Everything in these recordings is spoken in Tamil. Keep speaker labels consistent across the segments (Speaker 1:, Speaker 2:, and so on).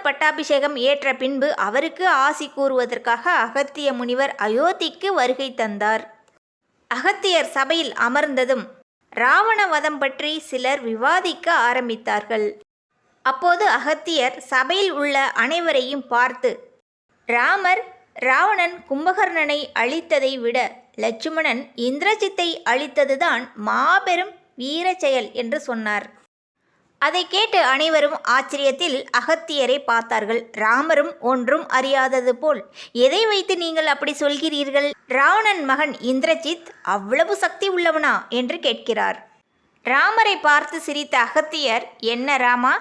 Speaker 1: பட்டாபிஷேகம் ஏற்ற பின்பு அவருக்கு ஆசி கூறுவதற்காக அகத்திய முனிவர் அயோத்திக்கு வருகை தந்தார். அகத்தியர் சபையில் அமர்ந்ததும் ராவண வதம் பற்றி சிலர் விவாதிக்க ஆரம்பித்தார்கள். அப்போது அகத்தியர் சபையில் உள்ள அனைவரையும் பார்த்து ராமர் ராவணன் கும்பகர்ணனை அழித்ததை விட லட்சுமணன் இந்திரஜித்தை அழித்ததுதான் மாபெரும் வீர செயல் என்று சொன்னார். அதை கேட்டு அனைவரும் ஆச்சரியத்தில் அகத்தியரை பார்த்தார்கள். ராமரும் ஒன்றும் அறியாதது போல் எதை வைத்து நீங்கள் அப்படி சொல்கிறீர்கள்? ராவணன் மகன் இந்திரஜித் அவ்வளவு சக்தி உள்ளவனா? என்று கேட்கிறார். ராமரை பார்த்து சிரித்த அகத்தியர் என்ன ராமா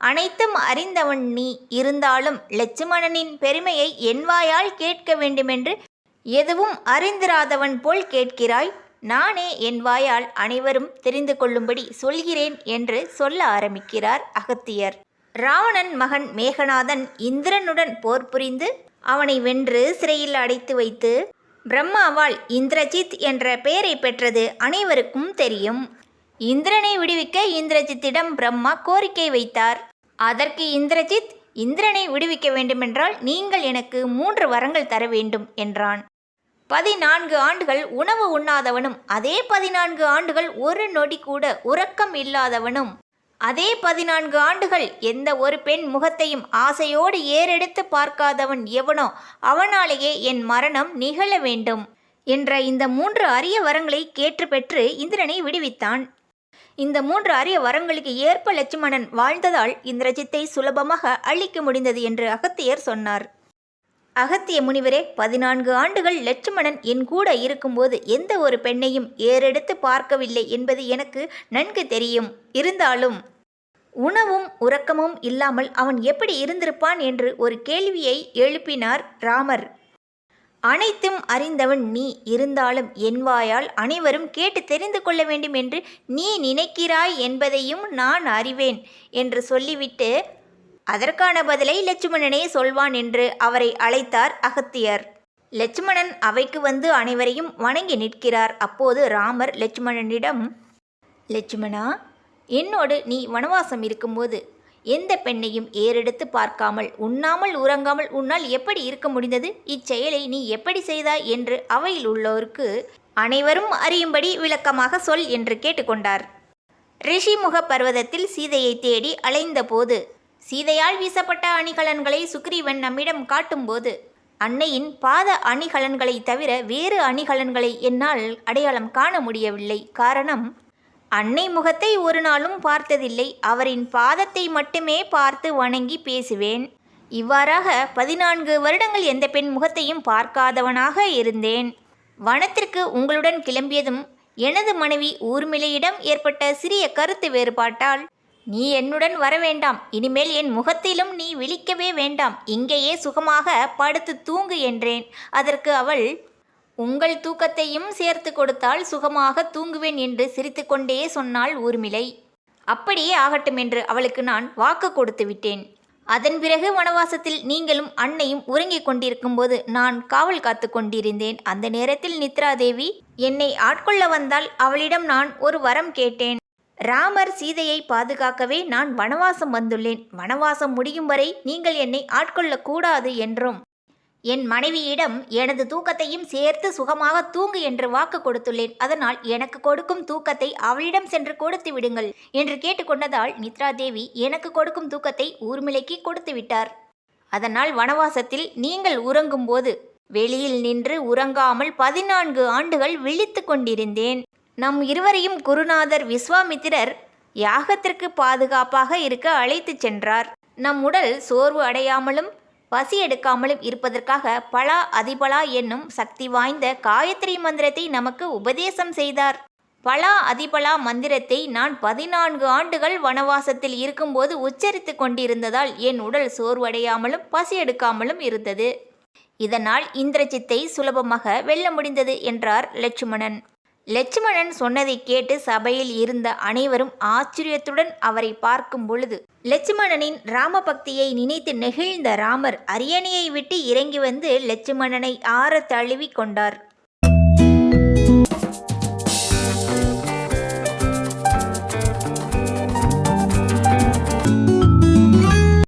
Speaker 1: அனைத்தும் அறிந்தவன் நீ இருந்தாலும் லட்சுமணனின் பெருமையை என் வாயால் கேட்க வேண்டுமென்று எதுவும் அறிந்திராதவன் போல் கேட்கிறாய். நானே என் வாயால் அனைவரும் தெரிந்து கொள்ளும்படி சொல்கிறேன் என்று சொல்ல ஆரம்பிக்கிறார் அகத்தியர். ராவணன் மகன் மேகநாதன் இந்திரனுடன் போர் புரிந்து அவனை வென்று சிறையில் அடைத்து வைத்து பிரம்மாவால் இந்திரஜித் என்ற பெயரை பெற்றது அனைவருக்கும் தெரியும். இந்திரனை விடுவிக்க இந்திரஜித்திடம் பிரம்மா கோரிக்கை வைத்தார். அதற்கு இந்திரஜித் இந்திரனை விடுவிக்க வேண்டுமென்றால் நீங்கள் எனக்கு மூன்று வரங்கள் தர வேண்டும் என்றான். பதினான்கு ஆண்டுகள் உணவு உண்ணாதவனும் அதே பதினான்கு ஆண்டுகள் ஒரு நொடி கூட உறக்கம் இல்லாதவனும். அதே பதினான்கு ஆண்டுகள் எந்த ஒரு பெண் முகத்தையும் ஆசையோடு ஏறெடுத்து பார்க்காதவன் எவனோ அவனாலேயே என் மரணம் நிகழ வேண்டும் என்ற இந்த மூன்று அரிய வரங்களை கேட்டு பெற்று இந்திரனை விடுவித்தான். இந்த மூன்று அரிய வரங்களுக்கு ஏற்ப லட்சுமணன் வாழ்ந்ததால் இந்திரஜித்தை சுலபமாக அழிக்க முடிந்தது என்று அகத்தியர் சொன்னார். அகத்திய முனிவரே பதினான்கு ஆண்டுகள் லட்சுமணன் என் கூட இருக்கும்போது எந்த ஒரு பெண்ணையும் ஏறெடுத்து பார்க்கவில்லை என்பது எனக்கு நன்கு தெரியும். இருந்தாலும் உணவும் உறக்கமும் இல்லாமல் அவன் எப்படி இருந்திருப்பான் என்று ஒரு கேள்வியை எழுப்பினார் ராமர். அனைத்தும் அறிந்தவன் நீ இருந்தாலும் என் வாயால் அனைவரும் கேட்டு தெரிந்து கொள்ள வேண்டும் என்று நீ நினைக்கிறாய் என்பதையும் நான் அறிவேன் என்று சொல்லிவிட்டு அதற்கான பதிலை லட்சுமணனே சொல்வான் என்று அவரை அழைத்தார் அகத்தியர். லட்சுமணன் அவைக்கு வந்து அனைவரையும் வணங்கி நிற்கிறார். அப்போது ராமர் லட்சுமணனிடம் லட்சுமணா என்னோடு நீ வனவாசம் இருக்கும்போது எந்த பெண்ணையும் ஏறெடுத்து பார்க்காமல் உண்ணாமல் உறங்காமல் உன்னால் எப்படி இருக்க முடிந்தது? இச்செயலை நீ எப்படி செய்தாய்? என்று அவையில் உள்ளோருக்கு அனைவரும் அறியும்படி விளக்கமாக சொல் என்று கேட்டுக்கொண்டார் ரிஷிமுக பர்வதத்தில் சீதையை தேடி அலைந்தபோது சீதையால் வீசப்பட்ட அணிகலன்களை சுக்ரீவன் நம்மிடம் காட்டும்போது அன்னையின் பாத அணிகலன்களை தவிர வேறு அணிகலன்களை என்னால் அடையாளம் காண முடியவில்லை. காரணம் அன்னை முகத்தை ஒரு நாளும் பார்த்ததில்லை. அவரின் பாதத்தை மட்டுமே பார்த்து வணங்கி பேசுவேன். இவ்வாறாக பதினான்கு வருடங்கள் எந்த பெண் முகத்தையும் பார்க்காதவனாக இருந்தேன். வனத்திற்கு உங்களுடன் கிளம்பியதும் எனது மனைவி ஊர்மிளையிடம் ஏற்பட்ட சிறிய கருத்து வேறுபாட்டால் நீ என்னுடன் வர வேண்டாம் இனிமேல் என் முகத்திலும் நீ விழிக்கவே வேண்டாம். இங்கேயே சுகமாக படுத்து தூங்கு என்றேன். அதற்கு அவள் உங்கள் தூக்கத்தையும் சேர்த்து கொடுத்தால் சுகமாக தூங்குவேன் என்று சிரித்துக்கொண்டே சொன்னாள் ஊர்மிளை. அப்படியே ஆகட்டும் என்று அவளுக்கு நான் வாக்கு கொடுத்து விட்டேன். அதன் பிறகு வனவாசத்தில் நீங்களும் அன்னையும் உறங்கிக் கொண்டிருக்கும்போது நான் காவல் காத்து கொண்டிருந்தேன். அந்த நேரத்தில் நித்ராதேவி என்னை ஆட்கொள்ள வந்தால் அவளிடம் நான் ஒரு வரம் கேட்டேன். ராமர் சீதையை பாதுகாக்கவே நான் வனவாசம் வந்துள்ளேன். வனவாசம் முடியும் வரை நீங்கள் என்னை ஆட்கொள்ளக்கூடாது என்றும் என் மனைவியிடம் எனது தூக்கத்தையும் சேர்த்து சுகமாக தூங்கு என்று வாக்கு கொடுத்துள்ளேன். அதனால் எனக்கு கொடுக்கும் தூக்கத்தை அவளிடம் சென்று கொடுத்து விடுங்கள் என்று கேட்டுக்கொண்டதால் நித்ரா தேவி எனக்கு கொடுக்கும் தூக்கத்தை ஊர்மிளைக்கு கொடுத்து விட்டார். அதனால் வனவாசத்தில் நீங்கள் உறங்கும்போது வெளியில் நின்று உறங்காமல் பதினான்கு ஆண்டுகள் விழித்து கொண்டிருந்தேன். நம் இருவரையும் குருநாதர் விஸ்வாமித்திரர் யாகத்திற்கு பாதுகாப்பாக இருக்க அழைத்துச் சென்றார். நம் உடல் சோர்வு அடையாமலும் பசி எடுக்காமலும் இருப்பதற்காக பலா அதிபலா என்னும் சக்தி வாய்ந்த காயத்ரி மந்திரத்தை நமக்கு உபதேசம் செய்தார். பலா அதிபலா மந்திரத்தை நான் பதினான்கு ஆண்டுகள் வனவாசத்தில் இருக்கும்போது உச்சரித்து கொண்டிருந்ததால் என் உடல் சோர்வடையாமலும் பசி எடுக்காமலும் இருந்தது. இதனால் இந்திரஜித்தை சுலபமாக வெல்ல முடிந்தது என்றார் லட்சுமணன். லட்சுமணன் சொன்னதை கேட்டு சபையில் இருந்த அனைவரும் ஆச்சரியத்துடன் அவரை பார்க்கும் பொழுது லட்சுமணனின் ராம பக்தியை நினைத்து நெகிழ்ந்த ராமர் அரியணையை விட்டு இறங்கி வந்து லட்சுமணனை ஆற தழுவி கொண்டார்.